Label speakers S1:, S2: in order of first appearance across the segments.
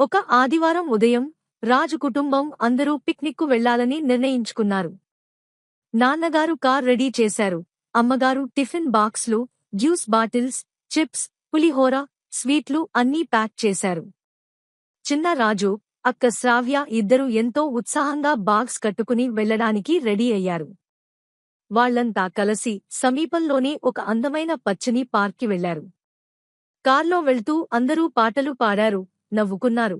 S1: ఒక ఆదివారం ఉదయం రాజు కుటుంబం అందరూ పిక్నిక్కు వెళ్ళాలని నిర్ణయించుకున్నారు. నాన్నగారు కార్ రెడీ చేశారు. అమ్మగారు టిఫిన్ బాక్స్లు జ్యూస్ బాటిల్స్ చిప్స్ పులిహోర స్వీట్లు అన్నీ ప్యాక్ చేశారు. చిన్న రాజు అక్క శ్రావ్య ఇద్దరూ ఎంతో ఉత్సాహంగా బాక్స్ కట్టుకుని వెళ్ళడానికి రెడీ అయ్యారు. వాళ్ళంతా కలసి సమీపంలోనే ఒక అందమైన పచ్చని పార్క్కి వెళ్ళారు. కార్లో వెళ్తూ అందరూ పాటలు పాడారు. నవ్వుకున్నారు.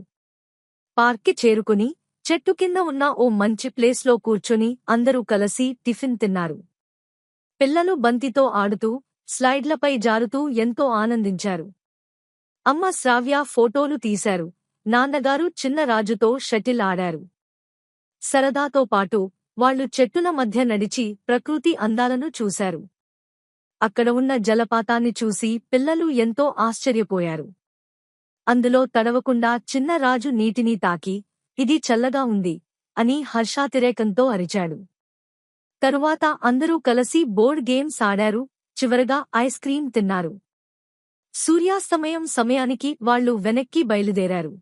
S1: పార్క్కి చేరుకుని చెట్టు కింద ఉన్న ఓ మంచి ప్లేస్లో కూర్చొని అందరూ కలసి టిఫిన్ తిన్నారు. పిల్లలు బంతితో ఆడుతూ స్లైడ్లపై జారుతూ ఎంతో ఆనందించారు. అమ్మ శ్రావ్య ఫోటోలు తీశారు. నాన్నగారు చిన్న రాజుతో షటిల్ ఆడారు. సరదాతో పాటు వాళ్ళు చెట్టుల మధ్య నడిచి ప్రకృతి అందాలను చూశారు. అక్కడ ఉన్న జలపాతాన్ని చూసి పిల్లలు ఎంతో ఆశ్చర్యపోయారు. అందులో తడవకుండా చిన్న రాజు నీటిని తాకి ఇది చల్లగా ఉంది అని హర్షాతిరేకంతో అరిచాడు. తరువాత అందరూ కలిసి బోర్డ్ గేమ్స్ ఆడారు చివరగా ఐస్ క్రీం తిన్నారు. సూర్యాస్తమయం సమయానికి వాళ్ళు వెనక్కి బయలుదేరారు.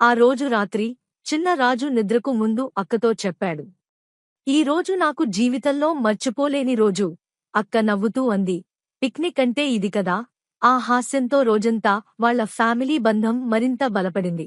S1: ఆ రోజు రాత్రి చిన్న రాజు నిద్రకు ముందు అక్కతో చెప్పాడు ఈ రోజు నాకు జీవితంలో మర్చిపోలేని రోజు అక్క నవ్వుతూ అంది పిక్నిక్ అంటే ఇది కదా ఆ హాస్యంతో రోజంతా వాళ్ళ ఫ్యామిలీ బంధం మరింత బలపడింది.